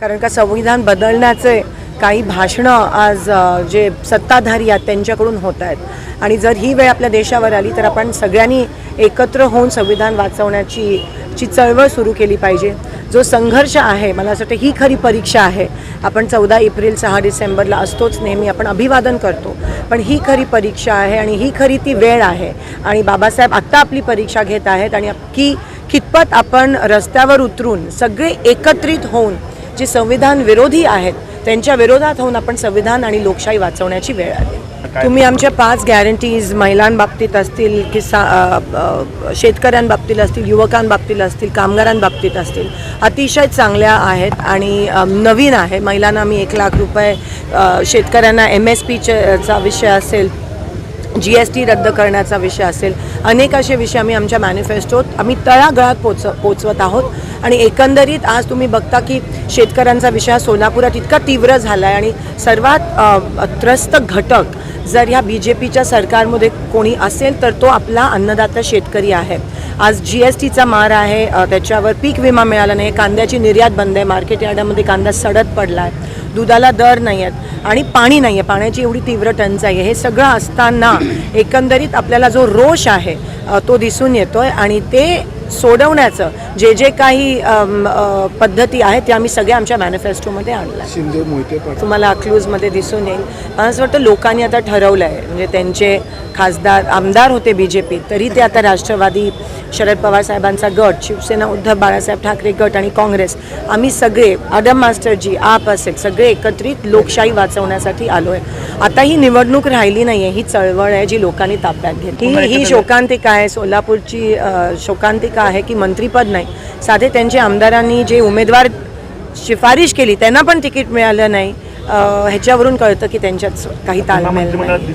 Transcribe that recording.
कारण का संविधान बदलण्याचे काही भाषणं आज जे सत्ताधारी आहेत त्यांच्याकडून होत आहेत. आणि जर ही वेळ आपल्या देशावर आली तर आपण सगळ्यांनी एकत्र होऊन संविधान वाचवण्याची ची चळवळ सुरू केली पाहिजे. जो संघर्ष आहे मला असं वाटतं ही खरी परीक्षा आहे. आपण चौदा एप्रिल सहा डिसेंबरला असतोच नेहमी आपण अभिवादन करतो. पण ही खरी परीक्षा आहे आणि ही खरी ती वेळ आहे. आणि बाबासाहेब आत्ता आपली परीक्षा घेत आहेत आणि की कितपत आपण रस्त्यावर उतरून सगळे एकत्रित होऊन जे संविधान विरोधी आहेत त्यांच्या विरोधात होऊन आपण संविधान आणि लोकशाही वाचवण्याची वेळ आली. तुम्ही आमच्या पाच गॅरंटीज महिलांबाबतीत असतील किसा अ, अ, शेतकऱ्यांबाबतीत असतील युवकांबाबतीत असतील कामगारांबाबतीत असतील अतिशय चांगल्या आहेत आणि नवीन आहे. महिलांना आम्ही एक लाख रुपये शेतकऱ्यांना एम एस पीचा विषय असेल जी एस टी रद्द करण्याचा विषय असेल अनेक असे विषय आम्ही आमच्या मॅनिफेस्टोत आम्ही तळागळात पोच पोचवत आहोत. आणि एकंदरीत आज तुम्ही बघता की शेतकऱ्यांचा विषय सोलापुरात इतका तीव्र झाला आहे आणि सर्वात त्रस्त घटक जर ह्या बी जे पीच्या सरकारमध्ये कोणी असेल तर तो आपला अन्नदाता शेतकरी आहे. आज जी एस टीचा मार आहे त्याच्यावर पीक विमा मिळाला नाही कांद्याची निर्यात बंद आहे मार्केट यार्डामध्ये कांदा सडत पडला आहे दुधाला दर नाही आहेत आणि पाणी नाही आहे पाण्याची एवढी तीव्र टंचाई आहे. हे सगळं असताना एकंदरीत आपल्याला जो रोष आहे तो दिसून येतोय आणि ते सोडवण्याचं जे जे काही पद्धती आहेत ते आम्ही सगळ्या आमच्या मॅनिफेस्टोमध्ये आणल्या तुम्हाला अक्लूजमध्ये दिसून येईल. मला असं वाटतं लोकांनी आता ठरवलं आहे म्हणजे त्यांचे खासदार आमदार होते बी जे पी तरी ते आता राष्ट्रवादी शरद पवार साहेबांचा गट शिवसेना उद्धव बाळासाहेब ठाकरे गट आणि काँग्रेस. आम्ही सगळे आडम मास्टरजी आप असेल सगळे एकत्रित लोकशाही वाचवण्यासाठी आलो आहे आता ही निवडणूक राहिली नाही आहे ही चळवळ आहे जी लोकांनी ताब्यात घेतली. ही ही शोकांतिका आहे सोलापूरची शोकांतिका आहे की मंत्रीपद नाही. साधे त्यांच्या आमदारांनी जे उमेदवार शिफारिश केली त्यांना पण तिकीट मिळालं नाही. ह्याच्यावरून कळतं की त्यांच्यात काही ताळमेळ नाही.